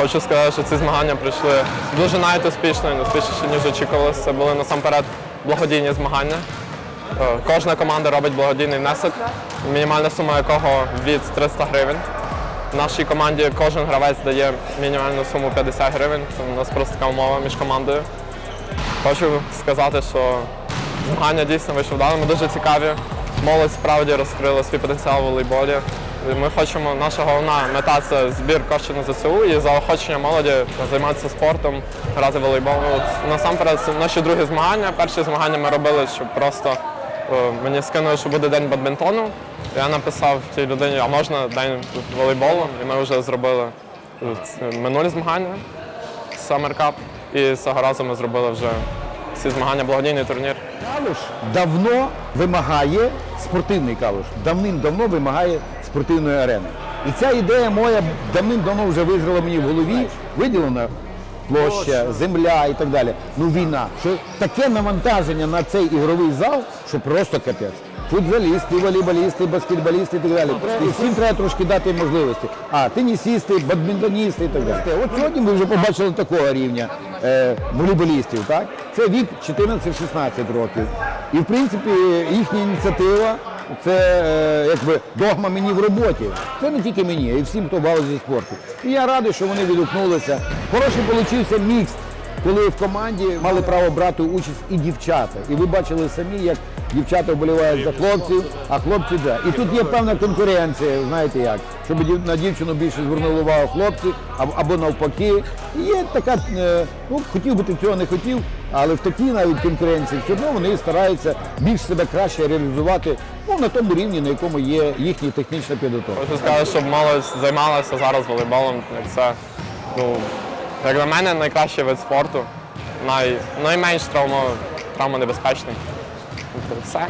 Хочу сказати, що ці змагання пройшли дуже навіть успішно, і успішніше, ніж очікувалося. Це були насамперед благодійні змагання. Е, Кожна команда робить благодійний внесок, мінімальна сума якого від 300 гривень. В нашій команді кожен гравець дає мінімальну суму 50 гривень. Це у нас просто така умова між командою. Хочу сказати, що змагання дійсно вийшли вдалими, дуже цікаві. Молодь справді розкрила свій потенціал у волейболі. Ми хочемо, наша головна мета це збір коштів на ЗСУ і заохочення молоді займатися спортом, грати в волейбол. Ну, Насамперед, це наші другі змагання. Перші змагання ми робили, щоб просто е, мені скинули, що буде день бадмінтону. Я написав цій людині, а можна день волейболу, і ми вже зробили е, минулі змагання. Summer Cup. І цього разу ми зробили вже ці змагання, благодійний турнір. Калуш давно вимагає спортивний калуш. Давним-давно вимагає спортивної арени. І ця ідея моя давним-давно вже визріла мені в голові, виділена площа, земля і так далі. Ну війна. Що таке навантаження на цей ігровий зал, що просто капець. Футболісти, волейболісти, баскетболісти і так далі. І всім треба трошки дати можливості. А тенісісти, бадмінтоністи і так далі. От сьогодні ми вже побачили такого рівня е, волейболістів. Так? Це вік 14-16 років. І в принципі їхня ініціатива це е, якби догма мені в роботі. Це не тільки мені, й всім, хто в галузі спорту. І я радий, що вони відгукнулися. Хороший получився мікс, коли в команді мали право брати участь і дівчата. І ви бачили самі, як дівчата вболівають за хлопців, а хлопці да. І тут є певна конкуренція, знаєте як, щоб на дівчину більше звернули увагу хлопці, або, навпаки. І Є така, е, ну хотів би ти цього не хотів, але в такій навіть конкуренції все одно вони стараються більш себе краще реалізувати ну, на тому рівні, на якому є їхня технічна підготовка. Хочу сказати, щоб молодь займалася зараз волейболом. Це, ну, як на мене, найкращий вид спорту, най, найменш травмо, травмонебезпечний. Все.